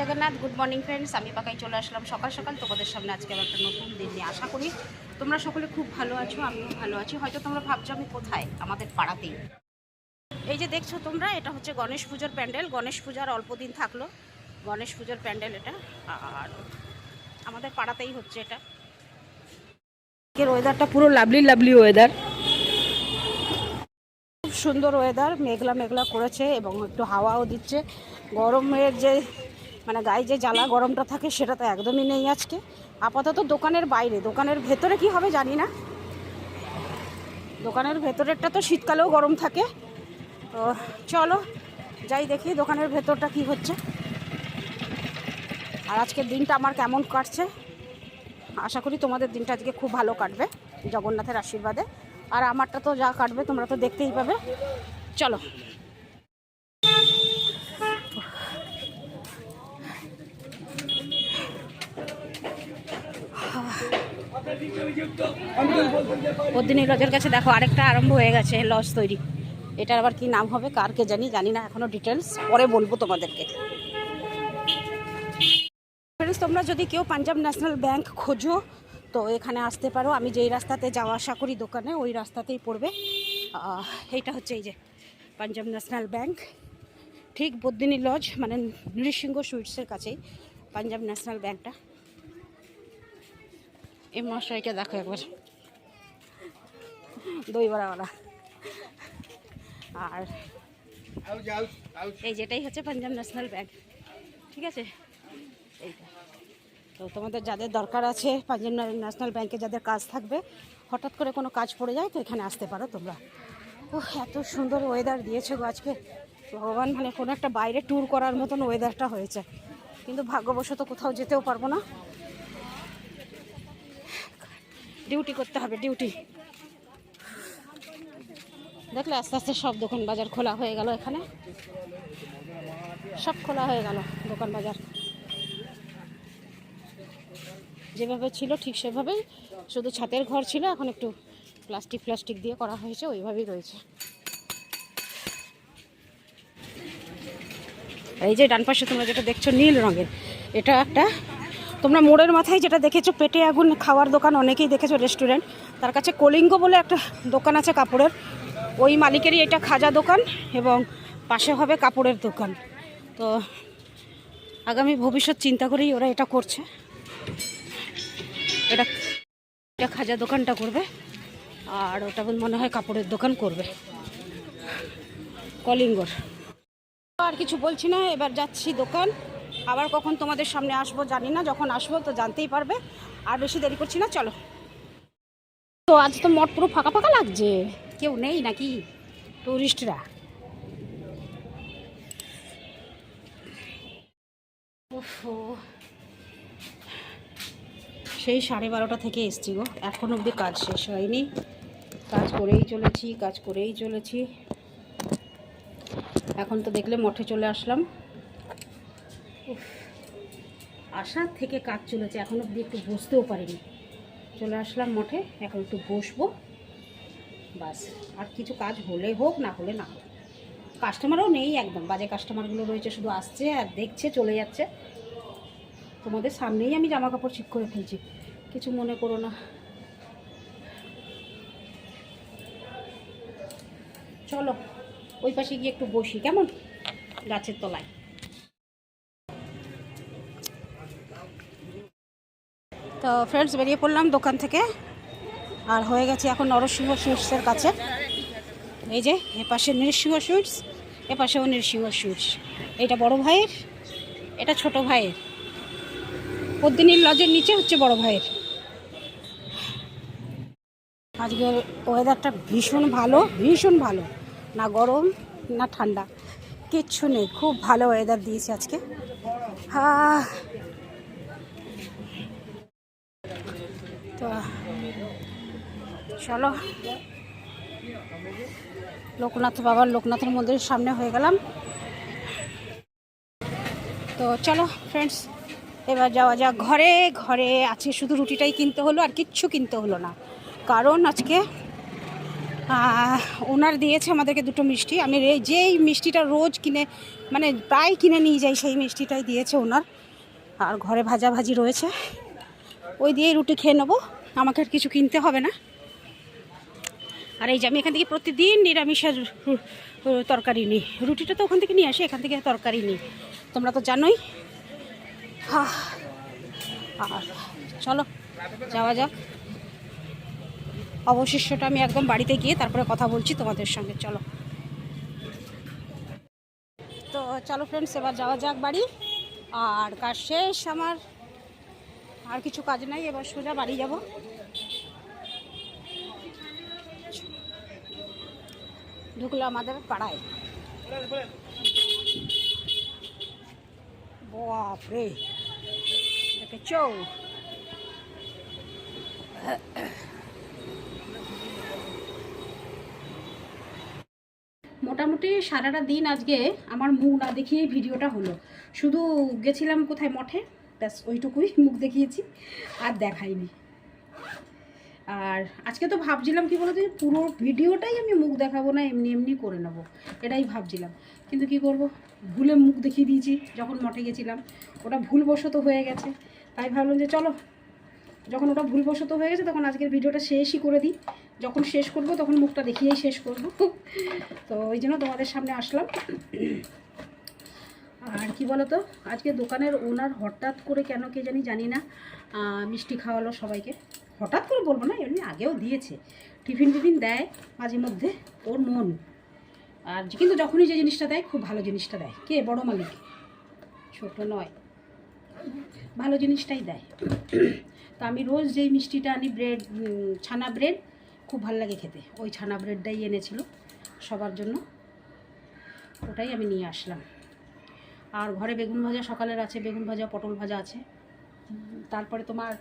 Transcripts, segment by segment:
Jagannath good morning friends আমি পাকাই চলে আসলাম সকাল সকাল তোমাদের সামনে আজকে একটা নতুন দিন নিয়ে আশা করি তোমরা সকলে খুব ভালো আছো, আমিও ভালো আছি। হয়তো তোমরা ভাবছ আমি কোথায়? আমাদের পাড়াতেই। এই যে দেখছ তোমরা, এটা হচ্ছে গণেশ পুজোর প্যান্ডেল। গণেশ পূজার অল্প দিন থাকল। গণেশ পুজোর প্যান্ডেল এটা। আর আমাদের পাড়াতেই হচ্ছে এটা। আজকের ওয়েদারটা পুরো লাভলি লাভলি ওয়েদার খুব সুন্দর ওয়েদার মেঘলা মেঘলা করেছে এবং একটু হাওয়াও দিচ্ছে। গরমের যে মানে গায়ে যে জ্বালা গরমটা থাকে সেটা তো একদমই নেই আজকে। আপাতত দোকানের বাইরে, দোকানের ভেতরে কি হবে জানি না। দোকানের ভেতরেরটা তো শীতকালেও গরম থাকে। তো চলো, যাই দেখি দোকানের ভেতরটা কি হচ্ছে। আর আজকের দিনটা আমার কেমন কাটছে। আশা করি তোমাদের দিনটা আজকে খুব ভালো কাটবে, জগন্নাথের আশীর্বাদে। আর আমারটা তো যা কাটবে তোমরা তো দেখতেই পাবে। চলো। পদ্মিনী লজের কাছে দেখো, আরেকটা আরম্ভ হয়ে গেছে, লজ তৈরি। এটার আবার কি নাম হবে, কার কে জানি জানি না, এখনও ডিটেলস পরে বলব তোমাদেরকে। তোমরা যদি কেউ পাঞ্জাব ন্যাশনাল ব্যাংক খোঁজো, তো এখানে আসতে পারো। আমি যেই রাস্তাতে যাওয়া আসা করি দোকানে, ওই রাস্তাতেই পড়বে। এইটা হচ্ছে এই যে পাঞ্জাব ন্যাশনাল ব্যাংক। ঠিক বদ্দিনী লজ মানে নৃসিংহ সুইটসের কাছেই পাঞ্জাব ন্যাশনাল ব্যাংকটা। এই মশাইকে দেখো একবার। দই দইবড়াওয়ালা আর এই যেটাই হচ্ছে পাঞ্জাব ন্যাশনাল ব্যাংক ঠিক আছে? এইটা তো তোমাদের যাদের দরকার আছে পাঞ্জাব ন্যাশনাল ব্যাংকে যাদের কাজ থাকবে হঠাৎ করে কোনো কাজ পড়ে যায় তো এখানে আসতে পারো তোমরা। ও এত সুন্দর ওয়েদার দিয়েছে গো আজকে। ভগবান মানে কোনো একটা বাইরে ট্যুর করার মতন ওয়েদারটা হয়েছে। কিন্তু ভাগ্যবশত কোথাও যেতেও পারব না। ডিউটি করতে হবে, ডিউটি। দেখলে আস্তে আস্তে সব দোকান বাজার খোলা হয়ে গেল এখানে। সব খোলা হয়ে গেল দোকান বাজার। যেভাবে ছিল ঠিক সেভাবেই, শুধু ছাতের ঘর ছিল, এখন একটু প্লাস্টিক প্লাস্টিক দিয়ে করা হয়েছে, ওইভাবেই রয়েছে। এই যে ডান পাশে তোমরা যেটা দেখছ নীল রঙের, এটা একটা তোমরা মোড়ের মাথায় যেটা দেখেছ, পেটে আগুন খাওয়ার দোকান অনেকেই দেখেছ রেস্টুরেন্ট তার কাছে কলিঙ্গ বলে একটা দোকান আছে কাপড়ের। ওই মালিকেরই এটা খাজা দোকান এবং পাশে হবে কাপড়ের দোকান। তো আগামী ভবিষ্যৎ চিন্তা করেই ওরা এটা করছে। এটা এটা খাজা দোকানটা করবে আর ওটা মনে হয় কাপড়ের দোকান করবে। কলিঙ্গর। আর কিছু বলছি না, এবার যাচ্ছি দোকান। আবার কখন তোমাদের সামনে আসব জানি না যখন আসব তো জানতেই পারবে। আর বেশি দেরি করছি না চলো। তো আজ তো মঠ পুরো ফাঁকা ফাঁকা লাগছে। কেউ নেই নাকি? টুরিস্টরা ওফো। সেই সাড়ে বারোটা থেকে এসছি গো। এখন অবধি কাজ শেষ হয়নি। কাজ করেই চলেছি কাজ করেই চলেছি। এখন তো দেখলে মঠে চলে আসলাম। আসার থেকে কাজ চলেছে, এখন অবধি একটু বসতেও পারিনি। চলে আসলাম মঠে, এখন একটু বসবো। বাস, আর কিছু কাজ হলে হোক, না হলে না হোক। কাস্টমারও নেই একদম, বাজে কাস্টমারগুলো রয়েছে, শুধু আসছে আর দেখছে, চলে যাচ্ছে। তোমাদের সামনেই আমি জামা কাপড় ঠিক করে ফেলছি, কিছু মনে করো না। চলো, ওই পাশে গিয়ে একটু বসি, কেমন? গাছের তলায়। তো ফ্রেন্ডস বেরিয়ে পড়লাম দোকান থেকে। আর হয়ে গেছে এখন নরসিংহ সুইটসের কাছে। এই যে, এ পাশে নৃসিংহ সুইটস, এ পাশেও নৃসিংহ সুইটস। এটা বড় ভাইয়ের, এটা ছোট ভাইয়ের। পদ্মিনীর লজের নিচে হচ্ছে বড় ভাইয়ের। আজকের ওয়েদারটা ভীষণ ভালো ভীষণ ভালো। না গরম, না ঠান্ডা। কিচ্ছু নেই, খুব ভালো ওয়েদার দিয়েছে আজকে। হ্যাঁ তো, চলো। লোকনাথ বাবার লোকনাথের মন্দিরের সামনে হয়ে গেলাম। তো, চলো ফ্রেন্ডস এবার যাওয়া যাক। ঘরে ঘরে আছে, শুধু রুটিটাই কিনতে হলো, আর কিচ্ছু কিনতে হলো না। কারণ আজকে ওনার দিয়েছে আমাদেরকে দুটো মিষ্টি। আমি যেই মিষ্টিটা রোজ কিনে মানে প্রায় কিনে নিয়ে যাই, সেই মিষ্টিটাই দিয়েছে ওনার। আর ঘরে ভাজা ভাজি রয়েছে। ওই দিয়েই রুটি খেয়ে নেব। আমাকে আর কিছু কিনতে হবে না। আর এই যে আমি এখান থেকে প্রতিদিন নিরামিষের তরকারি নিই। রুটিটা তো ওখান থেকে নিয়ে আসি, এখান থেকে তরকারি নিই। তোমরা তো জানোই। আর চলো, যাওয়া যাক। অবশিষ্টটা আমি একদম বাড়িতে গিয়ে তারপরে কথা বলছি তোমাদের সঙ্গে। চলো। তো চলো ফ্রেন্ডস এবার যাওয়া যাক বাড়ি। আর কাজ শেষ আমার। আর কিছু কাজ নাই, এবার সোজা বাড়ি যাব। ঢুকলো আমাদের পাড়ায়। বাপরে, দেখেছ? মোটামুটি সারাটা দিন আজকে আমার মুখ না দেখিয়ে ভিডিওটা হলো। শুধু গেছিলাম কোথায় মঠে? ব্যাস ওইটুকুই মুখ দেখিয়েছি, আর দেখাইনি। আর আজকে তো ভাবছিলাম কি বলতো পুরো ভিডিওটাই আমি মুখ দেখাবো না, এমনি এমনি করে নেব, এটাই ভাবছিলাম। কিন্তু কি করব, ভুলে মুখ দেখিয়ে দিয়েছি, যখন মঠে গেছিলাম, ওটা ভুলবশত হয়ে গেছে। তাই ভাবলাম যে চলো, যখন ওটা ভুলবশত হয়ে গেছে, তখন আজকের ভিডিওটা শেষই করে দিই। যখন শেষ করব, তখন মুখটা দেখিয়েই শেষ করব। তো ওই জন্য তোমাদের সামনে আসলাম। আর কি বলতো? আজকে দোকানের ওনার হঠাৎ করে কেন কে জানি জানি না মিষ্টি খাওয়ালো সবাইকে। হঠাৎ করে বলব না, এমনি আগেও দিয়েছে। টিফিন টিফিন দেয় মাঝে মধ্যে ওর মন। আর কিন্তু যখনই যে জিনিসটা দেয়, খুব ভালো জিনিসটা দেয়। কে? বড় মালিক। ছোট নয়। ভালো জিনিসটাই দেয়। তো আমি রোজ যেই মিষ্টিটা আনি, ব্রেড ছানা ব্রেড, খুব ভালো লাগে খেতে। ওই ছানা ব্রেডটাই এনেছিল সবার জন্য। ওটাই আমি নিয়ে আসলাম। আর ঘরে বেগুন ভাজা, সকালের আছে বেগুন ভাজা, পটল ভাজা আছে। তারপরে তোমার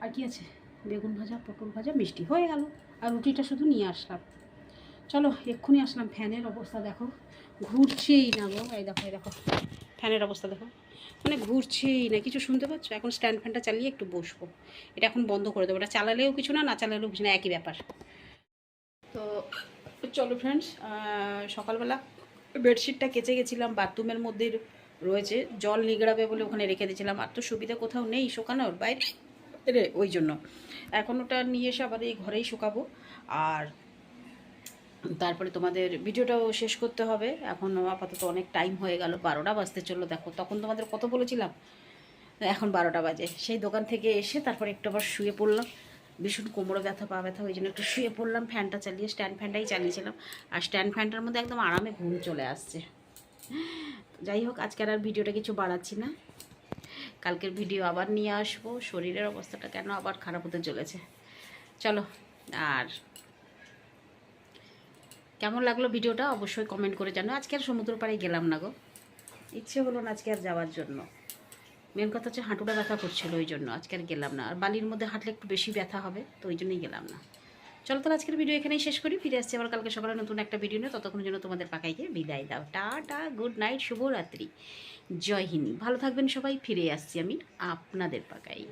আর কি আছে? বেগুন ভাজা, পটল ভাজা, মিষ্টি। হয়ে গেল। আর রুটিটা শুধু নিয়ে আসলাম। চলো, এক্ষুনি আসলাম। ফ্যানের অবস্থা দেখো। ঘুরছেই না গো। এই দেখো এই দেখো। ফ্যানের অবস্থা দেখো। মানে ঘুরছেই না। কিছু শুনতে পাচ্ছ? এখন স্ট্যান্ড ফ্যানটা চালিয়ে একটু বসবো। এটা এখন বন্ধ করে দেবো। এটা চালালেও কিছু না না চালালেও কিছু না। একই ব্যাপার। তো চলো ফ্রেন্ডস সকালবেলা বেডশিটটা কেচে গেছিলাম। বাথরুমের মধ্যে রয়েছে। জল নিগড়াবে বলে ওখানে রেখে দিয়েছিলাম। আর তো সুবিধা কোথাও নেই শুকানোর বাইরে। ওই জন্য। এখন ওটা নিয়ে এসে আবার এই ঘরেই শুকাবো। আর তারপরে তোমাদের ভিডিওটাও শেষ করতে হবে। এখন আপাতত অনেক টাইম হয়ে গেল। বারোটা বাজতে চলল। দেখো, তখন তোমাদের কত বলেছিলাম? এখন বারোটা বাজে। সেই দোকান থেকে এসে তারপরে একটু আবার শুয়ে পড়লাম। ভীষণ কোমরে ব্যথা, পা ব্যথা, ওই জন্য একটু শুয়ে পড়লাম। ফ্যানটা চালিয়ে, স্ট্যান্ড ফ্যানটাই চালিয়েছিলাম। আর স্ট্যান্ড ফ্যানটার মধ্যে একদম আরামে ঘুম চলে আসছে। যাই হোক আজকের আর ভিডিওটা কিছু বাড়াচ্ছি না। কালকের ভিডিও আবার নিয়ে আসব। শরীরের অবস্থাটা কেন আবার খারাপ হতে চলেছে? চলো, আর কেমন লাগল ভিডিওটা? অবশ্যই কমেন্ট করে জানো। আজকে আর সমুদ্র পাড়ে গেলাম না গো। ইচ্ছে হলো না আজকে আর যাওয়ার জন্য। মেন কথা হচ্ছে হাঁটুটা ব্যথা করছিল ওই জন্য। আজকে আর গেলাম না। আর বালির মধ্যে হাঁটলে একটু বেশি ব্যথা হবে, তো ওই জন্যই গেলাম না। চলো তাহলে আজকের ভিডিও এখানেই শেষ করি। ফিরে আসছি আবার কালকে সকালে নতুন একটা ভিডিও নিয়ে। ততক্ষণ জন্য তোমাদের পাকাইকে বিদায় দাও। টাটা গুড নাইট শুভরাত্রি। জয় হিন্দ। ভালো থাকবেন সবাই। ফিরে আসছি আমি আপনাদের পাকাই।